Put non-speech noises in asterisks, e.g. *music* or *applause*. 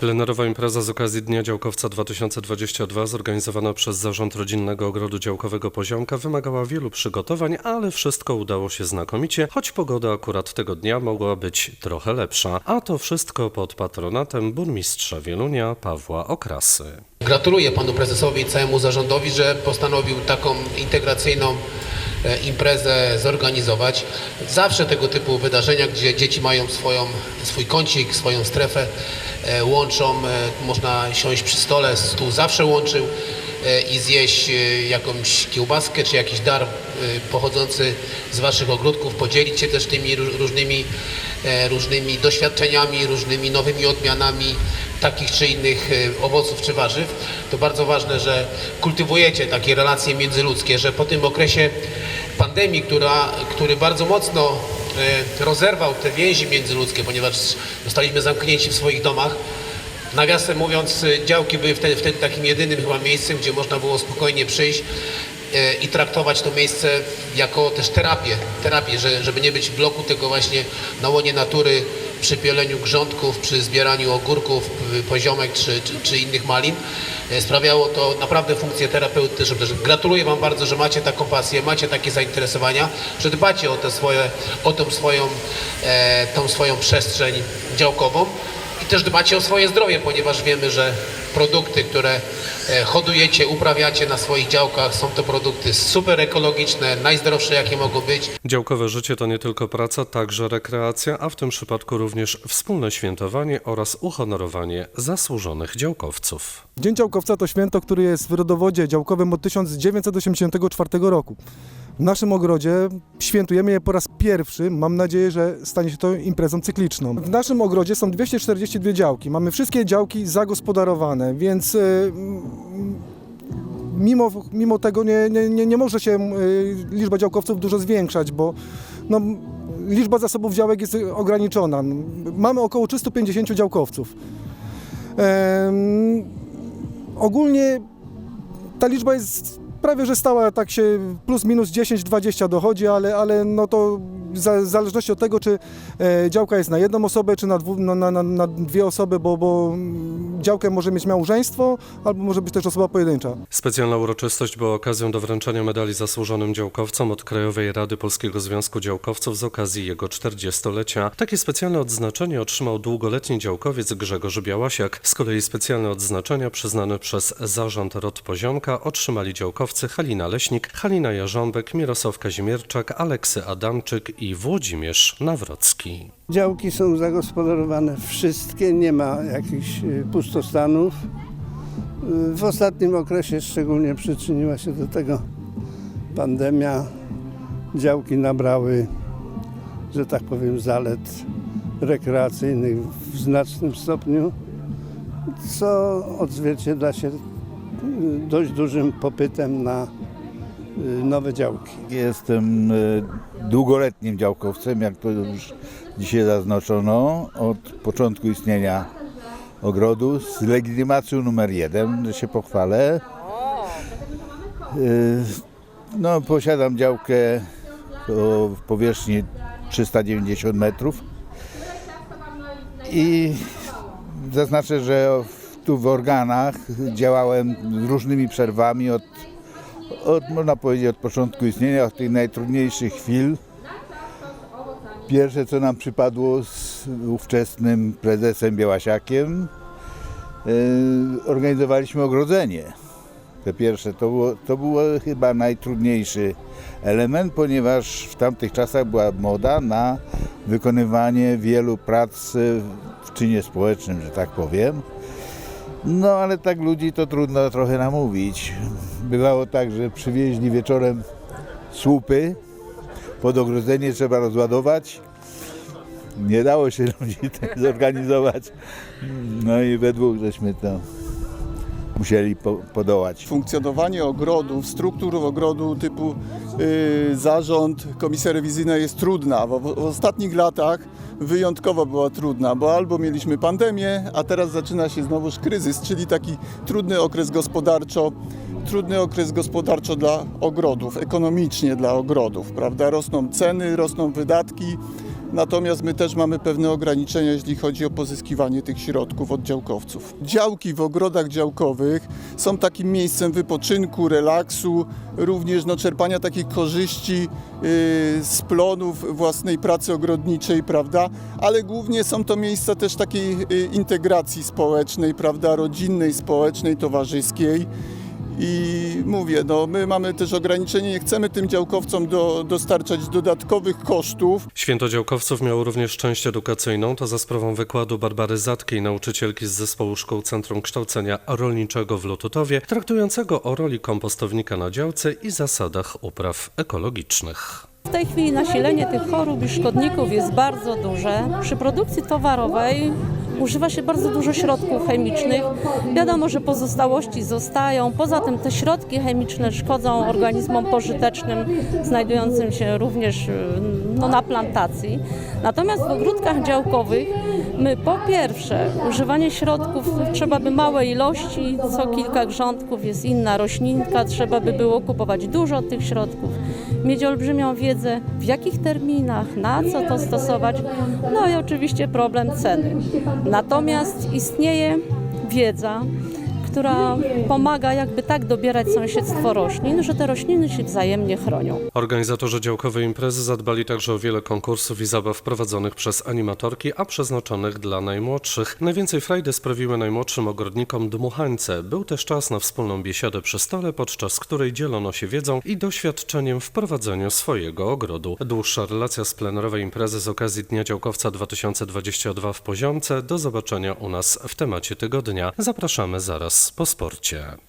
Plenerowa impreza z okazji Dnia Działkowca 2022 zorganizowana przez Zarząd Rodzinnego Ogrodu Działkowego Poziomka wymagała wielu przygotowań, ale wszystko udało się znakomicie, choć pogoda akurat tego dnia mogła być trochę lepsza. A to wszystko pod patronatem burmistrza Wielunia Pawła Okrasy. Gratuluję panu prezesowi i całemu zarządowi, że postanowił taką integracyjną imprezę zorganizować. Zawsze tego typu wydarzenia, gdzie dzieci mają swoją, swój kącik, swoją strefę, e, łączą, e, można siąść przy stole, stół zawsze łączył e, i zjeść e, jakąś kiełbaskę czy jakiś dar e, pochodzący z waszych ogródków, podzielić się też tymi ró- różnymi, e, różnymi doświadczeniami, różnymi nowymi odmianami takich czy innych e, owoców czy warzyw. To bardzo ważne, że kultywujecie takie relacje międzyludzkie, że po tym okresie pandemii, która, który bardzo mocno e, rozerwał te więzi międzyludzkie, ponieważ zostaliśmy zamknięci w swoich domach, Nawiasem mówiąc, y, działki były wtedy, wtedy takim jedynym chyba miejscem, gdzie można było spokojnie przyjść i traktować to miejsce jako też terapię, terapię że, żeby nie być w bloku, tylko właśnie na łonie natury, przy pieleniu grządków, przy zbieraniu ogórków, poziomek czy, czy, czy innych malin. E, Sprawiało to naprawdę funkcję terapeutyczną. Gratuluję Wam bardzo, że macie taką pasję, macie takie zainteresowania, że dbacie o, te swoje, o tą, swoją, e, tą swoją przestrzeń działkową też dbacie o swoje zdrowie, ponieważ wiemy, że produkty, które e, hodujecie, uprawiacie na swoich działkach, są to produkty super ekologiczne, najzdrowsze jakie mogą być. Działkowe życie to nie tylko praca, także rekreacja, a w tym przypadku również wspólne świętowanie oraz uhonorowanie zasłużonych działkowców. Dzień Działkowca to święto, które jest w rodowodzie działkowym od 1984 roku. W naszym ogrodzie świętujemy je po raz pierwszy. Mam nadzieję, że stanie się to imprezą cykliczną. W naszym ogrodzie są 242 działki. Mamy wszystkie działki zagospodarowane, więc mm, mimo, mimo tego nie, nie, nie, może się y, liczba działkowców dużo zwiększać, bo no, liczba zasobów działek jest ograniczona. Mamy około 350 działkowców. Em, ogólnie ta liczba jest prawie że stała, tak się plus minus 10-20 dochodzi, ale, ale no to w zależności od tego, czy e, działka jest na jedną osobę, czy na, dwu, no, na, na, na dwie osoby, bo, bo działkę może mieć małżeństwo, albo może być też osoba pojedyncza. Specjalna uroczystość była okazją do wręczenia medali zasłużonym działkowcom od Krajowej Rady Polskiego Związku Działkowców z okazji jego 40-lecia. Takie specjalne odznaczenie otrzymał długoletni działkowiec Grzegorz Białasiak. Z kolei specjalne odznaczenia przyznane przez Zarząd Rod Poziomka otrzymali działkowcy Halina Leśnik, Halina Jarząbek, Mirosław Kazimierczak, Aleksy Adamczyk i Włodzimierz Nawrocki. Działki są zagospodarowane wszystkie, nie ma jakichś y, pustostanów. Y, W ostatnim okresie szczególnie przyczyniła się do tego pandemia. Działki nabrały, że tak powiem, zalet rekreacyjnych w znacznym stopniu, co odzwierciedla się dość dużym popytem na y, nowe działki. Jestem e, długoletnim działkowcem, jak to już dzisiaj zaznaczono, od początku istnienia ogrodu z legitymacją numer jeden, że się pochwalę. E, No, posiadam działkę o powierzchni 390 metrów i zaznaczę, że w organach działałem z różnymi przerwami od od, można powiedzieć od początku istnienia, od tych najtrudniejszych chwil. Pierwsze, co nam przypadło z ówczesnym prezesem Białasiakiem, yy, organizowaliśmy ogrodzenie. Te pierwsze, to było, to było chyba najtrudniejszy element, ponieważ w tamtych czasach była moda na wykonywanie wielu prac w czynie społecznym, że tak powiem. No ale tak ludzi to trudno trochę namówić. Bywało tak, że przywieźli wieczorem słupy, pod ogrodzenie trzeba rozładować. Nie dało się *laughs* ludzi tak zorganizować. No i we dwóch żeśmy to musieli po, podołać. Funkcjonowanie ogrodów, struktur ogrodu typu y, zarząd, komisja rewizyjna jest trudna. W, w ostatnich latach wyjątkowo była trudna, bo albo mieliśmy pandemię, a teraz zaczyna się znowuż kryzys, czyli taki trudny okres gospodarczo, trudny okres gospodarczo dla ogrodów, ekonomicznie dla ogrodów, prawda? Rosną ceny, rosną wydatki, natomiast my też mamy pewne ograniczenia, jeśli chodzi o pozyskiwanie tych środków od działkowców. Działki w ogrodach działkowych są takim miejscem wypoczynku, relaksu, również no, czerpania takich korzyści yy, z plonów własnej pracy ogrodniczej, prawda? Ale głównie są to miejsca też takiej yy, integracji społecznej, prawda? Rodzinnej, społecznej, towarzyskiej. I mówię, no my mamy też ograniczenie, nie chcemy tym działkowcom do, dostarczać dodatkowych kosztów, Święto działkowców miało również część edukacyjną, to za sprawą wykładu Barbary Zatkiej, nauczycielki z zespołu szkół Centrum Kształcenia Rolniczego w Lotutowie, traktującego o roli kompostownika na działce i zasadach upraw ekologicznych. W tej chwili nasilenie tych chorób i szkodników jest bardzo duże. Przy produkcji towarowej używa się bardzo dużo środków chemicznych. Wiadomo, że pozostałości zostają. Poza tym te środki chemiczne szkodzą organizmom pożytecznym, znajdującym się również y, no, na plantacji. Natomiast w ogródkach działkowych my po pierwsze używanie środków trzeba by małej ilości, co kilka grządków jest inna roślinka, trzeba by było kupować dużo tych środków, mieć olbrzymią wiedzę w jakich terminach, na co to stosować, no i oczywiście problem ceny. Natomiast istnieje wiedza, która pomaga jakby tak dobierać sąsiedztwo roślin, że te rośliny się wzajemnie chronią. Organizatorzy działkowej imprezy zadbali także o wiele konkursów i zabaw prowadzonych przez animatorki, a przeznaczonych dla najmłodszych. Najwięcej frajdy sprawiły najmłodszym ogrodnikom dmuchańce. Był też czas na wspólną biesiadę przy stole, podczas której dzielono się wiedzą i doświadczeniem w prowadzeniu swojego ogrodu. Dłuższa relacja z plenerowej imprezy z okazji Dnia Działkowca 2022 w Poziomce. Do zobaczenia u nas w temacie tygodnia. Zapraszamy zaraz po sporcie.